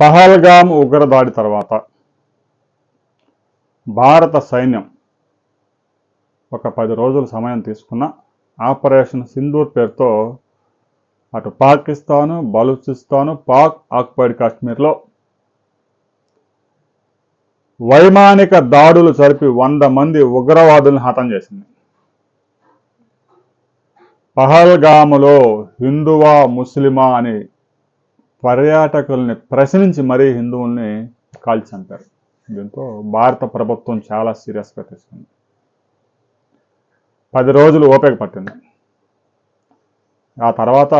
పహల్గామ్ ఉగ్రదాడి తర్వాత భారత సైన్యం ఒక పది రోజుల సమయం తీసుకున్న ఆపరేషన్ సింధూర్ పేరుతో అటు పాకిస్తాను బలూచిస్తాను పాక్ ఆక్యుపైడ్ కాశ్మీర్లో వైమానిక దాడులు జరిపి వంద మంది ఉగ్రవాదులను హతం చేసింది. పహల్గాములో హిందువా ముస్లిమా అని పర్యాటకుల్ని ప్రశ్నించి మరీ హిందువుల్ని కాల్చి చంపారు దీంతో భారత ప్రభుత్వం చాలా సీరియస్గా తీసుకుంది. పది రోజులు ఓపిక పట్టింది. ఆ తర్వాత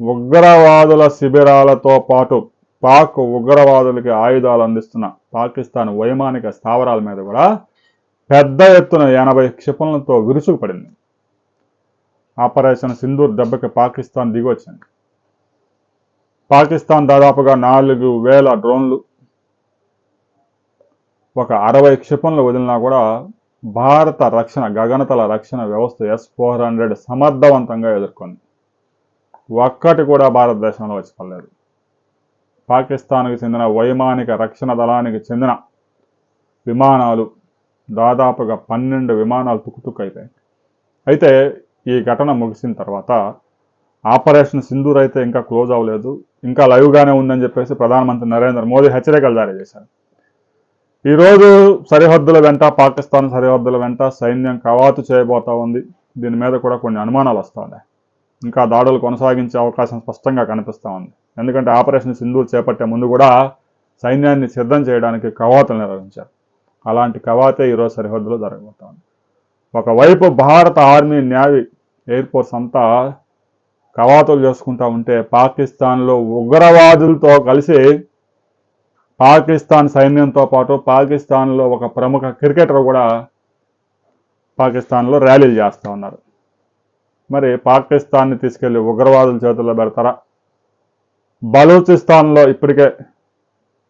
ఉగ్రవాదుల శిబిరాలతో పాటు పాక్ ఉగ్రవాదులకి ఆయుధాలు అందిస్తున్న పాకిస్తాన్ వైమానిక స్థావరాల మీద కూడా పెద్ద ఎత్తున ఎనభై క్షిపణులతో విరుచుకుపడింది. ఆపరేషన్ సింధూర్ దెబ్బకి పాకిస్తాన్ దిగొచ్చింది. పాకిస్తాన్ దాదాపుగా నాలుగు వేల డ్రోన్లు ఒక అరవై క్షిపణులు వదిలినా కూడా భారత రక్షణ గగనతల రక్షణ వ్యవస్థ ఎస్ ఫోర్ హండ్రెడ్ సమర్థవంతంగా ఎదుర్కొంది. ఒక్కటి కూడా భారతదేశంలో వచ్చి పడలేదు పాకిస్తాన్కు చెందిన వైమానిక రక్షణ దళానికి చెందిన విమానాలు దాదాపుగా పన్నెండు విమానాలు తుక్కుతుక్కు అయిపోయాయి అయితే ఈ ఘటన ముగిసిన తర్వాత ఆపరేషన్ సింధూర్ అయితే ఇంకా క్లోజ్ అవ్వలేదు. ఇంకా లైవ్గానే ఉందని చెప్పేసి ప్రధానమంత్రి నరేంద్ర మోదీ హెచ్చరికలు జారీ చేశారు. ఈరోజు సరిహద్దుల వెంట పాకిస్తాన్ సరిహద్దుల వెంట సైన్యం కవాతు చేయబోతా ఉంది. దీని మీద కూడా కొన్ని అనుమానాలు వస్తూ ఉన్నాయి. ఇంకా దాడులు కొనసాగించే అవకాశం స్పష్టంగా కనిపిస్తూ ఉంది. ఎందుకంటే ఆపరేషన్ సింధూర్ చేపట్టే ముందు కూడా సైన్యాన్ని సిద్ధం చేయడానికి కవాతులు నిర్వహించారు. అలాంటి కవాతే ఈరోజు సరిహద్దులో జరగబోతా ఉంది. ఒకవైపు భారత ఆర్మీ నేవీ ఎయిర్ ఫోర్స్ అంతా కవాతులు చేసుకుంటా ఉంటే పాకిస్తాన్లో ఉగ్రవాదులతో కలిసి పాకిస్తాన్ సైన్యంతో పాటు పాకిస్తాన్లో ఒక ప్రముఖ క్రికెటర్ కూడా పాకిస్తాన్లో ర్యాలీలు చేస్తూ ఉన్నారు. మరి పాకిస్తాన్ని తీసుకెళ్ళి ఉగ్రవాదుల చేతుల్లో పెడతారా? బలూచిస్తాన్లో ఇప్పటికే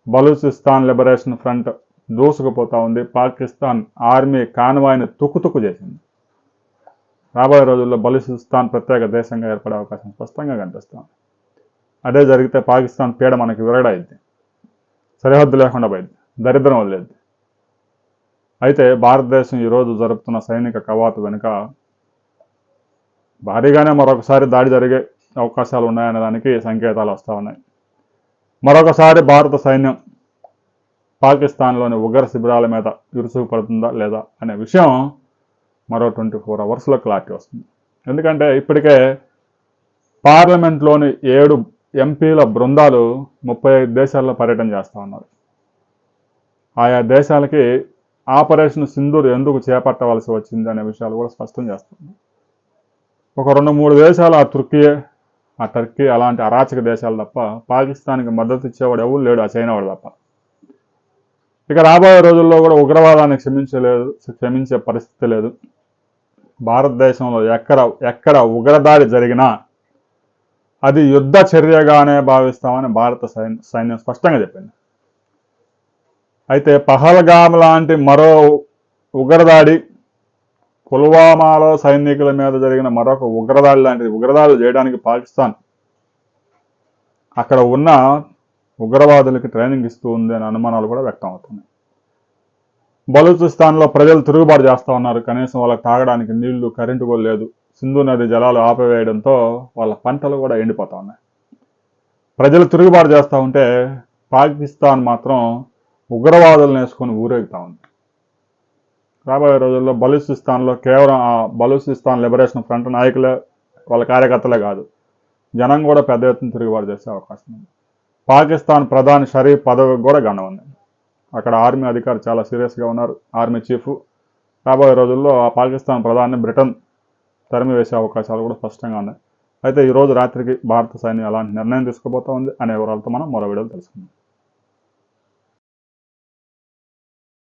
బలూచిస్తాన్ లిబరేషన్ ఫ్రంట్ దూసుకుపోతా ఉంది. పాకిస్తాన్ ఆర్మీ కాన్వాయ్ని తుక్కుతుక్కు చేసింది. రాబోయే రోజుల్లో బలూచిస్తాన్ ప్రత్యేక దేశంగా ఏర్పడే అవకాశం స్పష్టంగా కనిపిస్తుంది. అదే జరిగితే పాకిస్తాన్ పీడ మనకి విరగడైద్ది. సరిహద్దు లేకుండా పోయింది దరిద్రం వదిలేద్ది. అయితే భారతదేశం ఈరోజు జరుపుతున్న సైనిక కవాతు వెనుక భారీగానే మరొకసారి దాడి జరిగే అవకాశాలు ఉన్నాయనే దానికి సంకేతాలు వస్తూ ఉన్నాయి. మరొకసారి భారత సైన్యం పాకిస్తాన్లోని ఉగ్ర శిబిరాల మీద విరుసుకు పడుతుందా లేదా అనే విషయం మరో ట్వంటీ ఫోర్ అవర్స్లో క్లారిటీ వస్తుంది. ఎందుకంటే ఇప్పటికే పార్లమెంట్లోని ఏడు ఎంపీల బృందాలు ముప్పై ఐదు దేశాల్లో పర్యటన చేస్తూ ఉన్నారు. ఆయా దేశాలకి ఆపరేషన్ సింధూర్ ఎందుకు చేపట్టవలసి వచ్చింది అనే విషయాలు కూడా స్పష్టం చేస్తుంది ఒక రెండు మూడు దేశాలు ఆ తుర్కీ ఆ టర్కీ అలాంటి అరాచక దేశాలు తప్ప పాకిస్తాన్కి మద్దతు ఇచ్చేవాడు ఎవరు లేడు ఆ చైనా వాడు తప్ప. ఇక రాబోయే రోజుల్లో కూడా ఉగ్రవాదాన్ని క్షమించలేదు క్షమించే పరిస్థితి లేదు. భారతదేశంలో ఎక్కడ ఎక్కడ ఉగ్రదాడి జరిగినా అది యుద్ధ చర్యగానే భావిస్తామని భారత సైన్యం సైన్యం స్పష్టంగా చెప్పింది. అయితే పహల్గామ్ లాంటి మరో ఉగ్రదాడి పుల్వామాలో సైనికుల మీద జరిగిన మరొక ఉగ్రదాడి లాంటిది ఉగ్రదాడులు చేయడానికి పాకిస్తాన్ అక్కడ ఉన్న ఉగ్రవాదులకి ట్రైనింగ్ ఇస్తూ ఉంది అనే అనుమానాలు కూడా వ్యక్తం అవుతున్నాయి. బలూచిస్తాన్లో ప్రజలు తిరుగుబాటు చేస్తూ ఉన్నారు. కనీసం వాళ్ళకి తాగడానికి నీళ్ళు కరెంటు కూడా లేదు. సింధు నది జలాలు ఆపివేయడంతో వాళ్ళ పంటలు కూడా ఎండిపోతా ఉన్నాయి. ప్రజలు తిరుగుబాటు చేస్తూ ఉంటే పాకిస్తాన్ మాత్రం ఉగ్రవాదులను వేసుకొని ఊరేగుతా ఉంది. రాబోయే రోజుల్లో బలూచిస్తాన్లో కేవలం ఆ బలూచిస్తాన్ లిబరేషన్ ఫ్రంట్ నాయకులే వాళ్ళ కార్యకర్తలే కాదు జనం కూడా పెద్ద ఎత్తున తిరుగుబాటు చేసే అవకాశం ఉంది. పాకిస్తాన్ ప్రధాని షరీఫ్ పదవికి కూడా గండం ఉంది. అక్కడ ఆర్మీ అధికారి చాలా సీరియస్గా ఉన్నారు. ఆర్మీ చీఫ్ రాబోయే రోజుల్లో ఆ పాకిస్తాన్ ప్రధాని బ్రిటన్ తరిమి వేసే అవకాశాలు కూడా స్పష్టంగా ఉన్నాయి. అయితే ఈ రోజు రాత్రికి భారత సైన్యం అలాంటి నిర్ణయం తీసుకోబోతా ఉంది అనే వివరాలతో మనం మరో వీడియోలు తెలుసుకుందాం.